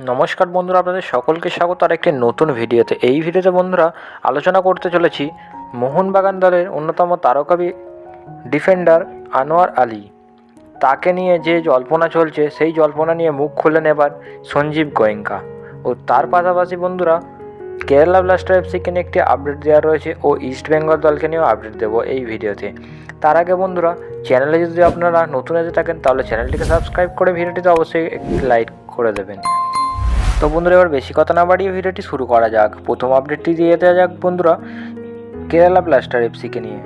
নমস্কার বন্ধুরা, আপনাদের সকলকে স্বাগত। আর একটি নতুন ভিডিওতে। এই ভিডিওতে বন্ধুরা আলোচনা করতে চলেছি মোহনবাগান দলের অন্যতম তারকাবি ডিফেন্ডার আনোয়ার আলী। তাকে নিয়ে যে জল্পনা চলছে, সেই জল্পনা নিয়ে মুখ খুলে নেবার সঞ্জীব গোয়েঙ্কা। ও তার পাশাপাশি বন্ধুরা, কেরালা ব্লাস্টার এফসিকে নিয়ে একটি আপডেট দেওয়া রয়েছে ও ইস্ট বেঙ্গল দলকে নিয়েও আপডেট দেবো এই ভিডিওতে। তার আগে বন্ধুরা চ্যানেলে যদি আপনারা নতুন এসে থাকেন, তাহলে চ্যানেলটিকে সাবস্ক্রাইব করে ভিডিওটিতে অবশ্যই একটি লাইক করে দেবেন। তো বন্ধুরা, এবার বেশি কথা না বাড়িয়ে ভিডিওটি শুরু করা যাক। প্রথম আপডেটটি দিয়ে দেওয়া যাক বন্ধুরা, কেরালা ব্লাস্টার এফসিকে নিয়ে।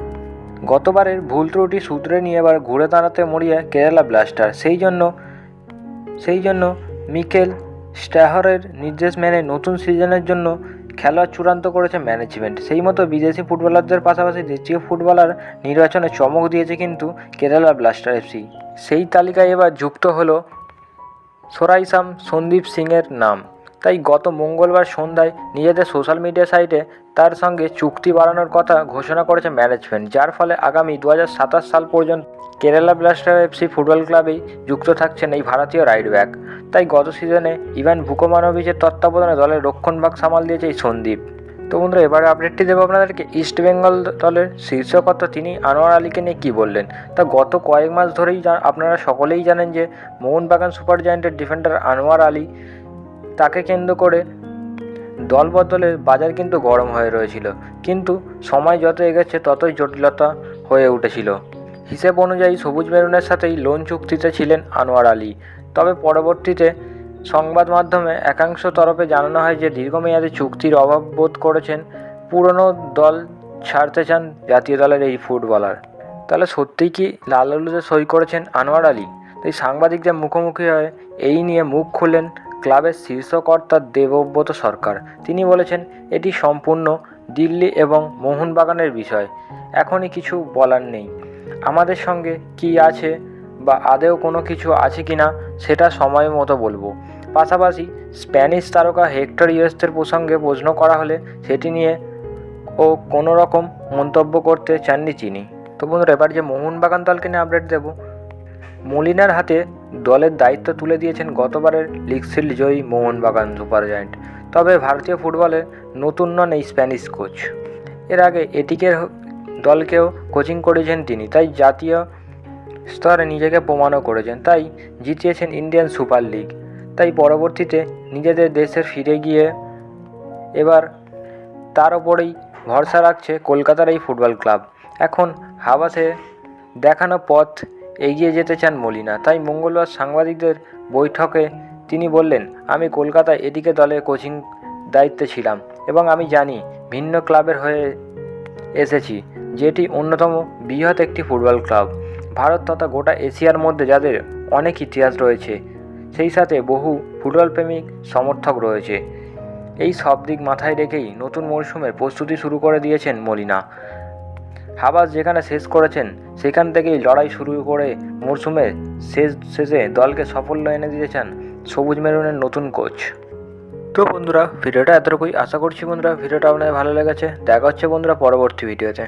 গতবারের ভুল ত্রুটি সূত্রে নিয়ে এবার ঘুরে দাঁড়াতে মরিয়া কেরালা ব্লাস্টার। সেই জন্য সেই জন্য মিকেল স্ট্যাহরের নির্দেশ মেনে নতুন সিজনের জন্য খেলা চূড়ান্ত করেছে ম্যানেজমেন্ট। সেই মতো বিদেশি ফুটবলারদের পাশাপাশি দেশীয় ফুটবলার নির্বাচনে চমক দিয়েছে কিন্তু কেরালা ব্লাস্টার এফসি। সেই তালিকায় এবার যুক্ত হলো সোরাইসাম সন্দীপ সিংয়ের নাম। তাই গত মঙ্গলবার সন্ধ্যায় নিজেদের সোশ্যাল মিডিয়া সাইটে তার সঙ্গে চুক্তি বাড়ানোর কথা ঘোষণা করেছে ম্যানেজমেন্ট, যার ফলে আগামী দু হাজার সাতাশ সাল পর্যন্ত কেরালা ব্লাস্টার এফসি ফুটবল ক্লাবেই যুক্ত থাকছেন এই ভারতীয় রাইড ব্যাক। তাই গত সিজনে ইভান ভুকোমানোভিচের তত্ত্বাবধানে দলের রক্ষণভাগ সামাল দিয়েছে এই সন্দীপ। তো বন্ধুরা, এবারে আপডেটটি দেবো আপনাদেরকে। ইস্ট বেঙ্গল দলের শীর্ষকর্তা তিনি আনোয়ার আলীকে নিয়ে কী বললেন? তা গত কয়েক মাস ধরেই আপনারা সকলেই জানেন যে, মোহনবাগান সুপার জায়েন্টের ডিফেন্ডার আনোয়ার আলী, তাকে কেন্দ্র করে দল বদলের বাজার কিন্তু গরম হয়ে রয়েছিল। কিন্তু সময় যত এগেছে ততই জটিলতা হয়ে উঠেছিল। হিসেব অনুযায়ী সবুজ মেরুনের সাথেই লোন চুক্তিতে ছিলেন আনোয়ার আলী। তবে পরবর্তীতে সংবাদ মাধ্যমে একাংশ তরফে জানানো হয় যে দীর্ঘমেয়াদী চুক্তির অভাব বোধ করেছেন পুরনো দল ছাড়তে চান জাতীয় দলের এই ফুটবলার। তাহলে সত্যিই কি লাল হলুদে সই করেছেন আনোয়ার আলী? তাই সাংবাদিকদের মুখোমুখি হয়ে এই নিয়ে মুখ খুললেন ক্লাবের শীর্ষকর্তা দেবব্রত সরকার। তিনি বলেছেন, এটি সম্পূর্ণ দিল্লি এবং মোহনবাগানের বিষয়। এখনই কিছু বলার নেই। আমাদের সঙ্গে কি আছে বা আদেও কোনো কিছু আছে কি না, সেটা সময় মতো বলব। পাশাপাশি স্প্যানিশ তারকা হেক্টর ইয়েস্টের প্রসঙ্গে প্রশ্ন করা হলে সেটি নিয়ে ও কোনো রকম মন্তব্য করতে চাননি চিনি। তো বন্ধুরা, এবার যে মোহনবাগান দলকে নিয়ে আপডেট দেবো। মলিনার হাতে দলের দায়িত্ব তুলে দিয়েছেন গতবারের লিগ শিল্ড জয়ী মোহনবাগান সুপার জায়েন্ট। তবে ভারতীয় ফুটবলে নতুন নন এই স্প্যানিশ কোচ। এর আগে এটিকের দলকেও কোচিং করেছেন তিনি। তাই জাতীয় স্তরে নিজেকে প্রমাণও করেছেন। তাই জিতিয়েছেন ইন্ডিয়ান সুপার লিগ। তাই পরবর্তীতে নিজেদের দেশে ফিরে গিয়ে এবার তার ওপরেই ভরসা রাখছে কলকাতার এই ফুটবল ক্লাব। এখন হাবাসে দেখানো পথ এগিয়ে যেতে চান মলিনা। তাই মঙ্গলবার সাংবাদিকদের বৈঠকে তিনি বললেন, আমি কলকাতায় এদিকে দলে কোচিং দায়িত্বে ছিলাম এবং আমি জানি ভিন্ন ক্লাবের হয়ে এসেছি, যেটি অন্যতম বৃহৎ একটি ফুটবল ক্লাব। ভারত তথা গোটা এশিয়ার মধ্যে যাদের অনেক ইতিহাস রয়েছে, সেই সাথে বহু ফুটবল প্রেমিক সমর্থক রয়েছে। এই সব দিক মাথায় রেখেই নতুন মরশুমের প্রস্তুতি শুরু করে দিয়েছেন মলিনা। হাবাস যেখানে শেষ করেছেন, সেখান থেকেই লড়াই শুরু করে মরশুমের শেষ, শেষে দলকে সাফল্য এনে দিয়েছেন সবুজ মেরুনের নতুন কোচ। তো বন্ধুরা, ভিডিওটা এতটুকুই। আশা করছি বন্ধুরা, ভিডিওটা আপনাদের ভালো লেগেছে। দেখা হচ্ছে বন্ধুরা পরবর্তী ভিডিওতে।